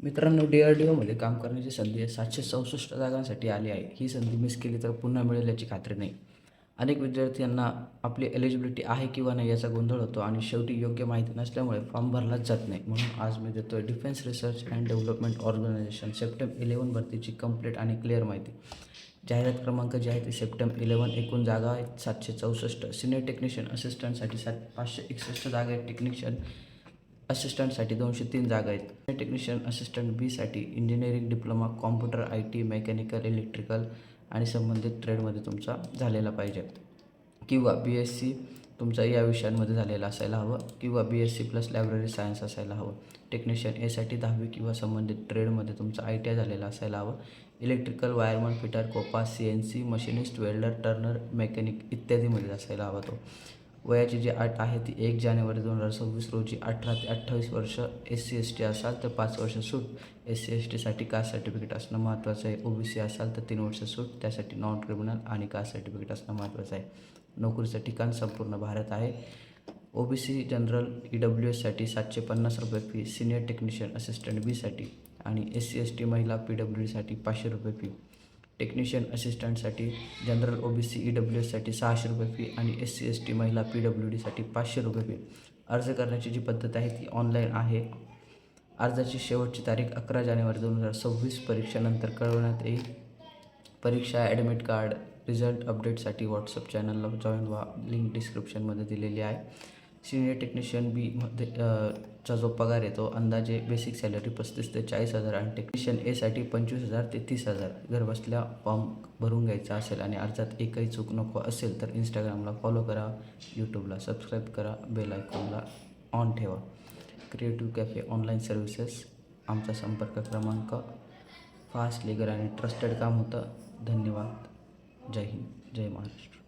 मित्रांनो D R D ओमध्ये काम करण्याची संधी सातशे चौसष्ट जागांसाठी आली आहे. ही संधी मिस केली तर पुन्हा मिळेल याची खात्री नाही. अनेक विद्यार्थ्यांना आपली एलिजिबिलिटी आहे किंवा नाही याचा गोंधळ होतो आणि शेवटी योग्य माहिती नसल्यामुळे फॉर्म भरलाच जात नाही. म्हणून आज मी देतो आहे Defence Research and Development Organisation September eleven भरतीची कंप्लीट आणि क्लिअर माहिती. जाहिरात क्रमांक जे आहे ते सप्टेंबर इलेवन एकूण जागा आहेत सातशे चौसष्ट. सिनियर टेक्निशियन असिस्टंटसाठी सात पाचशे एकसष्ट जागा आहेत. टेक्निशियन असिस्टंटसाठी दोनशे तीन जागा आहेत. Technician assistant बीसाठी engineering diploma computer I T mechanical electrical आणि संबंधित ट्रेडमध्ये तुमचा झालेला पाहिजे. किंवा बी एस सी तुमचा या विषयांमध्ये झालेला असायला हवं. किंवा B S C plus library science असायला हवं. टेक्निशियन एसाठी दहावी किंवा संबंधित ट्रेडमध्ये तुमचा आय टी आय झालेला असायला हवं. Electrical wireman fitter COPA C N C machinist welder turner mechanic इत्यादीमध्ये असायला हवा तो. वयाची जी अट आहे ती एक जानेवारी दोन हजार सव्वीस रोजी अठरा ते अठ्ठावीस वर्ष एस सी एस टी असाल तर पाच वर्ष सूट. एस सी एस टीसाठी कास्ट सर्टिफिकेट असणं महत्त्वाचं आहे? ओ बी सी असाल तर तीन वर्ष सूट. त्यासाठी नॉन क्रिमिनल आणि कास्ट सर्टिफिकेट असणं महत्त्वाचं आहे? नोकरीचं ठिकाण संपूर्ण भारत आहे. O B C general E W एससाठी सातशे पन्नास रुपये फी सिनियर टेक्निशियन असिस्टंट बीसाठी आणि एस सी एस टी महिला पी डब्ल्यू डीसाठी पाचशे रुपये fee technician असिस्टंटसाठी general O B C E W एससाठी सहाशे रुपये फी आणि एस सी एस टी महिला पी डब्ल्यू डीसाठी पाचशे रुपये फी अर्ज करण्याची जी पद्धत आहे ती ऑनलाईन आहे. अर्जाची शेवटची तारीख अकरा जानेवारी दोन हजार सव्वीस परीक्षेनंतर कळवण्यात येईल. परीक्षा ॲडमिट कार्ड रिझल्ट अपडेटसाठी व्हॉट्सअप चॅनलला जॉईन व्हा. लिंक डिस्क्रिप्शनमध्ये दिलेली आहे. सिनियर टेक्निशियन बीमध्ये चा जो पगार येतो अंदाजे बेसिक सॅलरी पस्तीस ते चाळीस हजार आणि टेक्निशियन एसाठी पंचवीस हजार ते तीस हजार. घरबसल्या फॉर्म भरून घ्यायचा असेल आणि अर्जात एकही चूक नको असेल तर इंस्टाग्रामला फॉलो करा यूट्यूबला सबस्क्राईब करा बेल आयकॉनला ऑन ठेवा. क्रिएटिव्ह कॅफे ऑनलाईन सर्व्हिसेस आमचा संपर्क क्रमांक फास्ट लिगर आणि ट्रस्टेड काम होतं. धन्यवाद. जय हिंद. जय महाराष्ट्र.